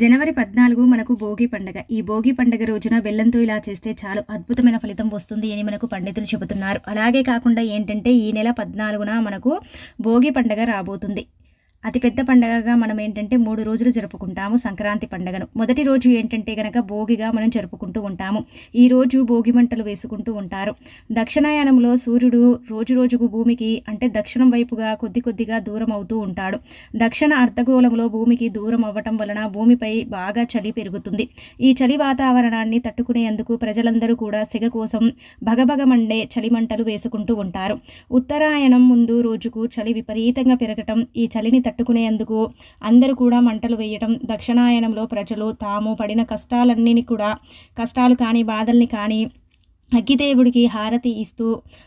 జనవరి పద్నాలుగు మనకు భోగి పండగ. ఈ భోగి పండగ రోజున బెల్లంతో ఇలా చేస్తే చాలు అద్భుతమైన ఫలితం వస్తుంది అని మనకు పండితులు చెబుతున్నారు. అలాగే కాకుండా ఏంటంటే ఈ నెల పద్నాలుగున మనకు భోగి పండగ రాబోతుంది. అతిపెద్ద పండగగా మనం ఏంటంటే మూడు రోజులు జరుపుకుంటాము సంక్రాంతి పండగను. మొదటి రోజు ఏంటంటే గనక భోగిగా మనం జరుపుకుంటూ ఉంటాము. ఈ రోజు భోగి మంటలు వేసుకుంటూ ఉంటారు. దక్షిణాయనంలో సూర్యుడు రోజు రోజుకు భూమికి అంటే దక్షిణం వైపుగా కొద్ది కొద్దిగా దూరం అవుతూ ఉంటాడు. దక్షిణ అర్ధగోళంలో భూమికి దూరం అవ్వటం వలన భూమిపై బాగా చలి పెరుగుతుంది. ఈ చలి వాతావరణాన్ని తట్టుకునేందుకు ప్రజలందరూ కూడా సెగ కోసం భగభగమండే చలి మంటలు వేసుకుంటూ ఉంటారు. ఉత్తరాయణం ముందు రోజుకు చలి విపరీతంగా పెరగటం ఈ చలిని తట్టుకునేందుకు అందరూ కూడా మంటలు వేయటం దక్షిణాయనంలో ప్రజలు తాము పడిన కష్టాలన్నీ కూడా కష్టాలు కానీ బాధల్ని కానీ అగ్గిదేవుడికి హారతి ఇస్తూ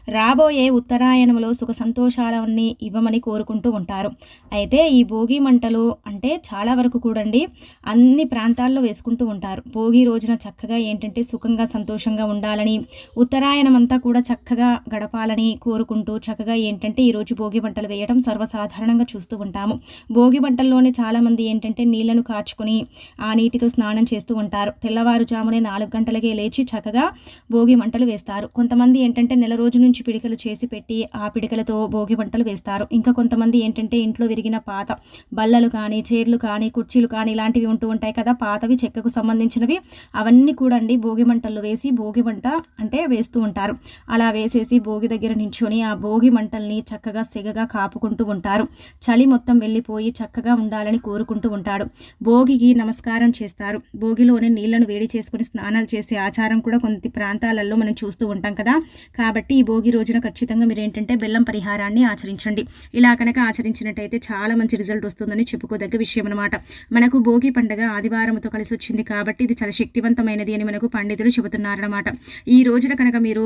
రాబోయే ఉత్తరాయణంలో సుఖ సంతోషాలన్నీ ఇవ్వమని కోరుకుంటూ ఉంటారు. అయితే ఈ భోగి మంటలు అంటే చాలా వరకు కూడండి అన్ని ప్రాంతాల్లో వేసుకుంటూ ఉంటారు. భోగి రోజున చక్కగా ఏంటంటే సుఖంగా సంతోషంగా ఉండాలని ఉత్తరాయణం అంతా కూడా చక్కగా గడపాలని కోరుకుంటూ చక్కగా ఏంటంటే ఈరోజు భోగి మంటలు వేయడం సర్వసాధారణంగా చూస్తూ ఉంటాము. భోగి మంటల్లోనే చాలామంది ఏంటంటే నీళ్ళను కాచుకుని ఆ నీటితో స్నానం చేస్తూ ఉంటారు. తెల్లవారుజామునే నాలుగు గంటలకే లేచి చక్కగా భోగి మంట మంటలు వేస్తారు. కొంతమంది ఏంటంటే నెల రోజు నుంచి పిడికలు చేసి పెట్టి ఆ పిడికలతో భోగి వంటలు వేస్తారు. ఇంకా కొంతమంది ఏంటంటే ఇంట్లో విరిగిన పాత బల్లలు కానీ చీరలు కానీ కుర్చీలు కానీ ఇలాంటివి ఉంటూ ఉంటాయి కదా. పాతవి చెక్కకు సంబంధించినవి. అవన్నీ కూడా అండి భోగి మంటల్లో వేసి భోగి మంట అంటే వేస్తూ ఉంటారు. అలా వేసేసి భోగి దగ్గర నించుని ఆ భోగి మంటల్ని చక్కగా సెగగా కాపుకుంటూ ఉంటారు. చలి మొత్తం వెళ్ళిపోయి చక్కగా ఉండాలని కోరుకుంటూ ఉంటాడు. భోగికి నమస్కారం చేస్తారు. భోగిలోనే నీళ్ళను వేడి చేసుకుని స్నానాలు చేసే ఆచారం కూడా కొన్ని ప్రాంతాలలో మనం చూస్తూ ఉంటాం కదా. కాబట్టి ఈ భోగి రోజున ఖచ్చితంగా మీరు ఏంటంటే బెల్లం పరిహారాన్ని ఆచరించండి. ఇలా కనుక ఆచరించినట్టయితే చాలా మంచి రిజల్ట్ వస్తుందని చెప్పుకోదగ్గ విషయం అనమాట మనకు భోగి పండుగ ఆదివారంతో కలిసి వచ్చింది కాబట్టి ఇది చాలా శక్తివంతమైనది అని మనకు పండితులు చెబుతున్నారనమాట ఈ రోజున కనుక మీరు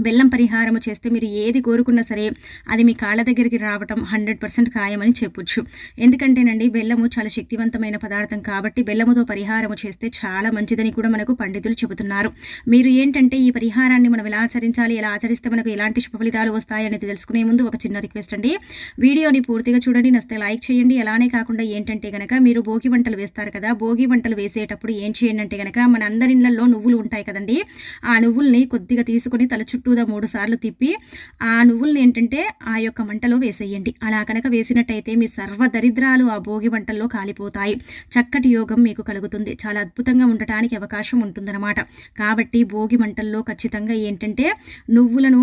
బెల్లం పరిహారము చేస్తే మీరు ఏది కోరుకున్నా సరే అది మీ కాళ్ళ దగ్గరికి రావటం హండ్రెడ్ పర్సెంట్ ఖాయమని చెప్పొచ్చు. ఎందుకంటేనండి బెల్లము చాలా శక్తివంతమైన పదార్థం కాబట్టి బెల్లముతో పరిహారము చేస్తే చాలా మంచిదని కూడా మనకు పండితులు చెబుతున్నారు. మీరు ఏంటంటే ఈ పరిహారాన్ని మనం ఎలా ఆచరించాలి ఎలా ఆచరిస్తే మనకు ఎలాంటి శుభ ఫలితాలు వస్తాయనేది తెలుసుకునే ముందు ఒక చిన్న రిక్వెస్ట్ అండి. వీడియోని పూర్తిగా చూడండి నస్తే లైక్ చేయండి. అలానే కాకుండా ఏంటంటే కనుక మీరు భోగి వంటలు వేస్తారు కదా భోగి వంటలు వేసేటప్పుడు ఏం చేయండి అంటే గనక మన అందరి నువ్వులు ఉంటాయి కదండి. ఆ నువ్వుల్ని కొద్దిగా తీసుకొని తల చుట్టూదా మూడు సార్లు తిప్పి ఆ నువ్వుల్ని ఏంటంటే ఆ యొక్క మంటలో వేసేయండి. అలా కనుక వేసినట్టయితే మీ సర్వ దరిద్రాలు ఆ భోగి మంటల్లో కాలిపోతాయి. చక్కటి యోగం మీకు కలుగుతుంది. చాలా అద్భుతంగా ఉండటానికి అవకాశం ఉంటుందన్నమాట. కాబట్టి భోగి మంటల్లో ఖచ్చితంగా ఏంటంటే నువ్వులను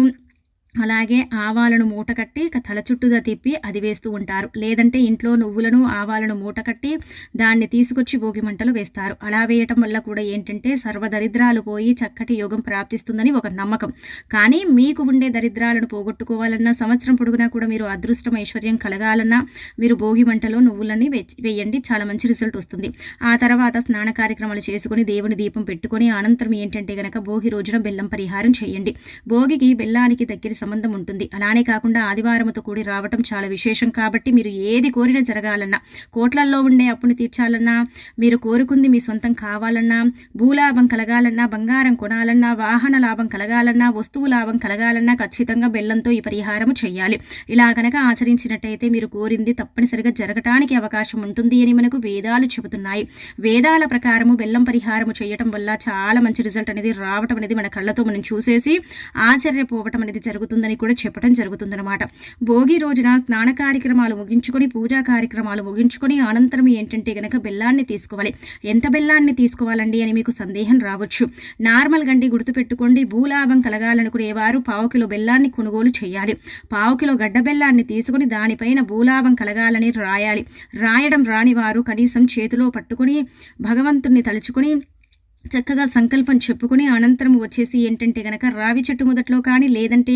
అలాగే ఆవాలను మూట కట్టి తల చుట్టూదా తిప్పి అది వేస్తూ ఉంటారు. లేదంటే ఇంట్లో నువ్వులను ఆవాలను మూట కట్టి దాన్ని తీసుకొచ్చి భోగి మంటలు వేస్తారు. అలా వేయటం వల్ల కూడా ఏంటంటే సర్వదరిద్రాలు పోయి చక్కటి యోగం ప్రాప్తిస్తుందని ఒక నమ్మకం. కానీ మీకు ఉండే దరిద్రాలను పోగొట్టుకోవాలన్నా సంవత్సరం పొడుగునా కూడా మీరు అదృష్టం ఐశ్వర్యం కలగాలన్నా మీరు భోగి మంటలో నువ్వులని వేయండి. చాలా మంచి రిజల్ట్ వస్తుంది. ఆ తర్వాత స్నాన కార్యక్రమాలు చేసుకుని దేవుని దీపం పెట్టుకొని అనంతరం ఏంటంటే గనక భోగి రోజున బెల్లం పరిహారం చేయండి. భోగికి బెల్లానికి దగ్గర సంబంధం ఉంటుంది. అలానే కాకుండా ఆదివారంతో కూడి రావటం చాలా విశేషం. కాబట్టి మీరు ఏది కోరినా జరగాలన్నా కోట్లల్లో ఉండే అప్పుని తీర్చాలన్నా మీరు కోరుకుంది మీ సొంతం కావాలన్నా భూలాభం కలగాలన్నా బంగారం కొనాలన్నా వాహన లాభం కలగాలన్నా వస్తువు లాభం కలగాలన్నా ఖచ్చితంగా బెల్లంతో ఈ పరిహారము చేయాలి. ఇలా కనుక ఆచరించినట్టయితే మీరు కోరింది తప్పనిసరిగా జరగటానికి అవకాశం ఉంటుంది అని మనకు వేదాలు చెబుతున్నాయి. వేదాల ప్రకారము బెల్లం పరిహారము చేయటం వల్ల చాలా మంచి రిజల్ట్ అనేది రావటం అనేది మన కళ్ళతో మనం చూసేసి ఆశ్చర్యపోవటం అనేది జరుగుతుంది. జరుగుతుందని కూడా చెప్పడం జరుగుతుందన్నమాట. భోగి రోజున స్నాన కార్యక్రమాలు ముగించుకొని పూజా కార్యక్రమాలు ముగించుకొని అనంతరం ఏంటంటే గనక బెల్లాన్ని తీసుకోవాలి. ఎంత బెల్లాన్ని తీసుకోవాలండి అని మీకు సందేహం రావచ్చు. నార్మల్ గండి గుర్తుపెట్టుకోండి. భూలాభం కలగాలనుకునేవారు పావు కిలో బెల్లాన్ని కొనుగోలు చేయాలి. పావు కిలో గడ్డ బెల్లాన్ని తీసుకుని దానిపైన భూలాభం కలగాలని రాయాలి. రాయడం రాని వారు కనీసం చేతిలో పట్టుకుని భగవంతుణ్ణి తలుచుకొని చక్కగా సంకల్పం చెప్పుకుని అనంతరం వచ్చేసి ఏంటంటే గనక రావి చెట్టు మొదట్లో కానీ లేదంటే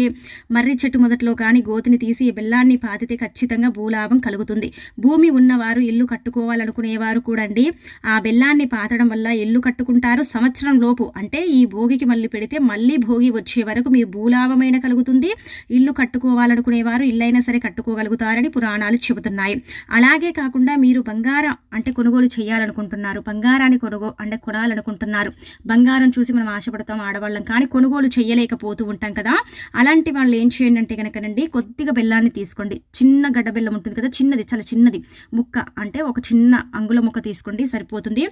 మర్రి చెట్టు మొదట్లో కానీ గోతిని తీసి బెల్లాన్ని పాతితే ఖచ్చితంగా భూలాభం కలుగుతుంది. భూమి ఉన్నవారు ఇల్లు కట్టుకోవాలనుకునేవారు కూడండి. ఆ బెల్లాన్ని పాతడం వల్ల ఇల్లు కట్టుకుంటారు. సంవత్సరం లోపు అంటే ఈ భోగికి మళ్ళీ పెడితే మళ్ళీ భోగి వచ్చే వరకు మీ భూలాభమైన కలుగుతుంది. ఇల్లు కట్టుకోవాలనుకునేవారు ఇల్లైనా సరే కట్టుకోగలుగుతారని పురాణాలు చెబుతున్నాయి. అలాగే కాకుండా మీరు బంగారం అంటే కొనుగోలు చేయాలనుకుంటున్నారు. బంగారాన్ని కొనుగో అంటే కొనాలనుకుంటున్నారు. అన్నారు. బంగారం చూసి మనం ఆశపడతాం ఆడవాళ్ళం కానీ కొనుగోలు చేయలేకపోతూ ఉంటాం కదా. అలాంటి వాళ్ళు ఏం చేయండి అంటే కనుకనండి కొద్దిగా బెల్లాన్ని తీసుకోండి. చిన్న గడ్డ బెల్లం ఉంటుంది కదా చిన్నది చాలా చిన్నది. ముక్క అంటే ఒక చిన్న అంగుళ ముక్క తీసుకోండి సరిపోతుంది.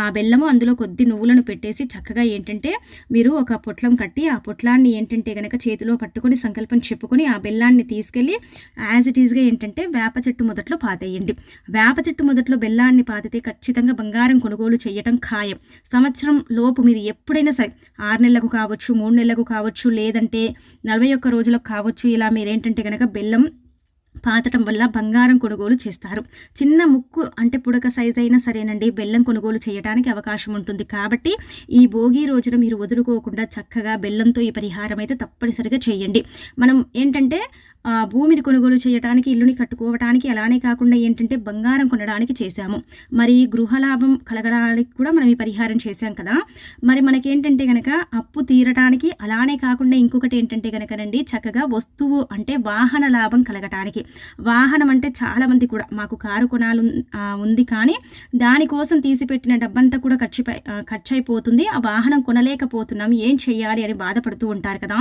ఆ బెల్లము అందులో కొద్ది నువ్వులను పెట్టేసి చక్కగా ఏంటంటే మీరు ఒక పొట్లం కట్టి ఆ పొట్లాన్ని ఏంటంటే కనుక చేతిలో పట్టుకొని సంకల్పం చెప్పుకొని ఆ బెల్లాన్ని తీసుకెళ్ళి యాజ్ ఇట్ ఈస్గా ఏంటంటే వేప చెట్టు మొదట్లో పాతేయండి. వేప చెట్టు మొదట్లో బెల్లాన్ని పాతితే ఖచ్చితంగా బంగారం కొనుగోలు చేయటం ఖాయం. సంవత్సరం లోపు మీరు ఎప్పుడైనా సరే ఆరు నెలలకు కావచ్చు మూడు నెలలకు కావచ్చు లేదంటే నలభై ఒక్క రోజులకు కావచ్చు ఇలా మీరేంటంటే కనుక బెల్లం పాతటం వల్ల బంగారం కొనుగోలు చేస్తారు. చిన్న ముక్కు అంటే పుడక సైజ్ అయినా సరేనండి బెల్లం కొనుగోలు చేయడానికి అవకాశం ఉంటుంది. కాబట్టి ఈ భోగి రోజున మీరు వదులుకోకుండా చక్కగా బెల్లంతో ఈ పరిహారం అయితే తప్పనిసరిగా చేయండి. మనం ఏంటంటే భూమిని కొనుగోలు చేయడానికి ఇల్లుని కట్టుకోవడానికి అలానే కాకుండా ఏంటంటే బంగారం కొనడానికి చేశాము. మరి గృహలాభం కలగడానికి కూడా మనం ఈ పరిహారం చేశాం కదా. మరి మనకేంటంటే కనుక అప్పు తీరటానికి అలానే కాకుండా ఇంకొకటి ఏంటంటే కనుకనండి చక్కగా వస్తువు అంటే వాహన లాభం కలగటానికి. వాహనం అంటే చాలామంది కూడా మాకు కారు కొనాలు ఉంది కానీ దానికోసం తీసిపెట్టిన డబ్బంతా కూడా ఖర్చు ఖర్చు అయిపోతుంది ఆ వాహనం కొనలేకపోతున్నాం ఏం చేయాలి అని బాధపడుతూ ఉంటారు కదా.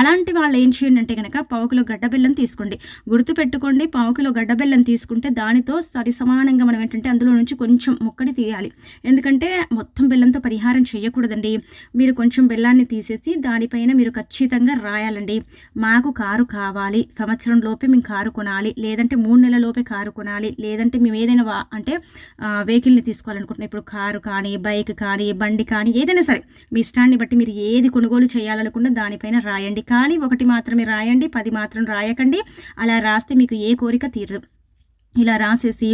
అలాంటి వాళ్ళు ఏం చేయండి అంటే కనుక పావుకులు గడ్డ బెల్లం తీసుకోండి. గుర్తు పెట్టుకోండి పావు కిలో గడ్డ బెల్లం తీసుకుంటే దానితో సరి సమానంగా మనం ఏంటంటే అందులో నుంచి కొంచెం ముక్కని తీయాలి. ఎందుకంటే మొత్తం బెల్లంతో పరిహారం చేయకూడదండి. మీరు కొంచెం బెల్లాన్ని తీసేసి దానిపైన మీరు ఖచ్చితంగా రాయాలండి. మాకు కారు కావాలి. సంవత్సరం లోపే మేము కారు కొనాలి. లేదంటే మూడు నెలల లోపే కారు కొనాలి. లేదంటే మేము ఏదైనా వా అంటే వెహికల్ని తీసుకోవాలనుకుంటున్నాం. ఇప్పుడు కారు కానీ బైక్ కానీ బండి కానీ ఏదైనా సరే మీ ఇష్టాన్ని బట్టి మీరు ఏది కొనుగోలు చేయాలనుకున్నా దానిపైన రాయండి. కానీ ఒకటి మాత్రమే రాయండి పది మాత్రం రాయండి. రాయకండి. అలా రాస్తే మీకు ఏ కోరిక తీరదు. ఇలా రాసేసి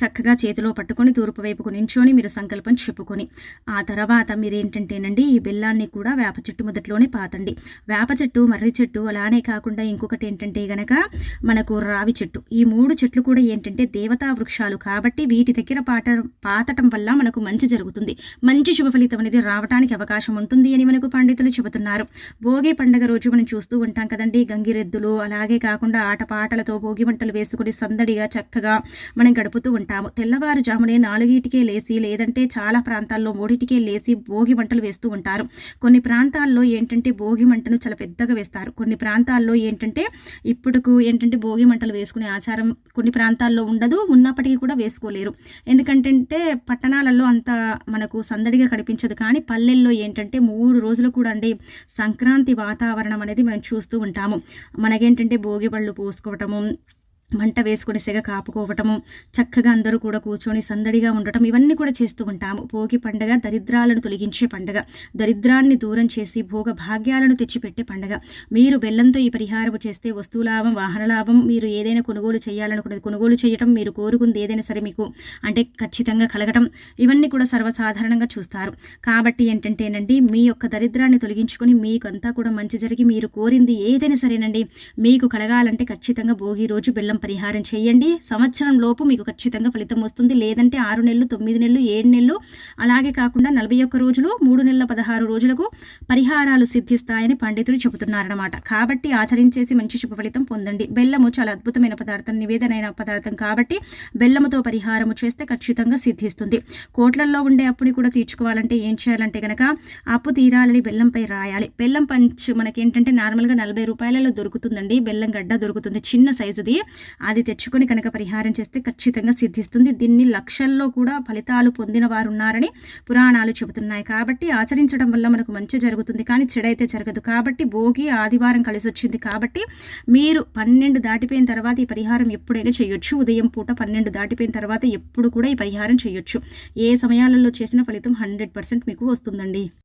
చక్కగా చేతిలో పట్టుకొని తూర్పు వైపుకు నించొని మీరు సంకల్పం చెప్పుకొని ఆ తర్వాత మీరు ఏంటంటేనండి ఈ బెల్లాన్ని కూడా వేప చెట్టు మొదట్లోనే పాతండి. వేప చెట్టు మర్రి చెట్టు అలానే కాకుండా ఇంకొకటి ఏంటంటే గనక మనకు రావి చెట్టు. ఈ మూడు చెట్లు కూడా ఏంటంటే దేవతా వృక్షాలు కాబట్టి వీటి దగ్గర పాట పాతటం వల్ల మనకు మంచి జరుగుతుంది. మంచి శుభ ఫలితం అనేది రావడానికి అవకాశం ఉంటుంది అని మనకు పండితులు చెబుతున్నారు. భోగి పండుగ రోజు మనం చూస్తూ ఉంటాం కదండి. గంగిరెద్దులు అలాగే కాకుండా ఆటపాటలతో భోగి వంటలు వేసుకుని సందడిగా చక్కగా చక్కగా మనం గడుపుతూ ఉంటాము. తెల్లవారుజామునే నాలుగిటికే లేచి లేదంటే చాలా ప్రాంతాల్లో మూడింటికే లేచి భోగి మంటలు వేస్తూ ఉంటారు. కొన్ని ప్రాంతాల్లో ఏంటంటే భోగి మంటను చాలా పెద్దగా వేస్తారు. కొన్ని ప్రాంతాల్లో ఏంటంటే ఇప్పుడుకు ఏంటంటే భోగి మంటలు వేసుకునే ఆచారం కొన్ని ప్రాంతాల్లో ఉండదు ఉన్నప్పటికీ కూడా వేసుకోలేరు. ఎందుకంటే పట్టణాలలో అంత మనకు సందడిగా కనిపించదు. కానీ పల్లెల్లో ఏంటంటే మూడు రోజులు కూడా అండి సంక్రాంతి వాతావరణం అనేది మనం చూస్తూ ఉంటాము. మనకేంటంటే భోగి పళ్ళు పోసుకోవటము మంట వేసుకుని సెగ కాపుకోవటము చక్కగా అందరూ కూడా కూర్చొని సందడిగా ఉండటం ఇవన్నీ కూడా చేస్తూ ఉంటాము. భోగి పండగ దరిద్రాలను తొలగించే పండగ. దరిద్రాన్ని దూరం చేసి భోగ భాగ్యాలను తెచ్చిపెట్టే పండగ. మీరు బెల్లంతో ఈ పరిహారం చేస్తే వస్తువులాభం వాహన లాభం మీరు ఏదైనా కొనుగోలు చేయాలనుకున్నది కొనుగోలు చేయటం మీరు కోరుకుంది ఏదైనా సరే మీకు అంటే ఖచ్చితంగా కలగటం ఇవన్నీ కూడా సర్వసాధారణంగా చూస్తారు. కాబట్టి ఏంటంటేనండి మీ యొక్క దరిద్రాన్ని తొలగించుకొని మీకంతా కూడా మంచి జరిగి మీరు కోరింది ఏదైనా సరేనండి మీకు కలగాలంటే ఖచ్చితంగా భోగి రోజు బెల్లం పరిహారం చేయండి. సంవత్సరం లోపు మీకు ఖచ్చితంగా ఫలితం వస్తుంది. లేదంటే ఆరు నెలలు తొమ్మిది నెలలు ఏడు నెలలు. అలాగే కాకుండా నలభై ఒక్క రోజులు మూడు నెలల పదహారు రోజులకు పరిహారాలు సిద్ధిస్తాయని పండితులు చెబుతున్నారన్నమాట. కాబట్టి ఆచరించేసి మంచి శుభ ఫలితం పొందండి. బెల్లము చాలా అద్భుతమైన పదార్థం నివేదనైన పదార్థం కాబట్టి బెల్లముతో పరిహారము చేస్తే ఖచ్చితంగా సిద్ధిస్తుంది. కోట్లల్లో ఉండే అప్పుని కూడా తీర్చుకోవాలంటే ఏం చేయాలంటే కనుక అప్పు తీరాలని బెల్లంపై రాయాలి. బెల్లం పంచ్ మనకేంటంటే నార్మల్గా నలభై రూపాయలలో దొరుకుతుందండి. బెల్లం గడ్డ దొరుకుతుంది. చిన్న సైజుది. అది తెచ్చుకొని కనుక పరిహారం చేస్తే ఖచ్చితంగా సిద్ధిస్తుంది. దీన్ని లక్షల్లో కూడా ఫలితాలు పొందిన వారు ఉన్నారని పురాణాలు చెబుతున్నాయి. కాబట్టి ఆచరించడం వల్ల మనకు మంచి జరుగుతుంది. కానీ చెడైతే జరగదు. కాబట్టి భోగి ఆదివారం కలిసి వచ్చింది కాబట్టి మీరు పన్నెండు దాటిపోయిన తర్వాత ఈ పరిహారం ఎప్పుడైనా చేయొచ్చు. ఉదయం పూట పన్నెండు దాటిపోయిన తర్వాత ఎప్పుడు కూడా ఈ పరిహారం చేయొచ్చు. ఏ సమయాలలో చేసిన ఫలితం హండ్రెడ్ పర్సెంట్ మీకు వస్తుందండి.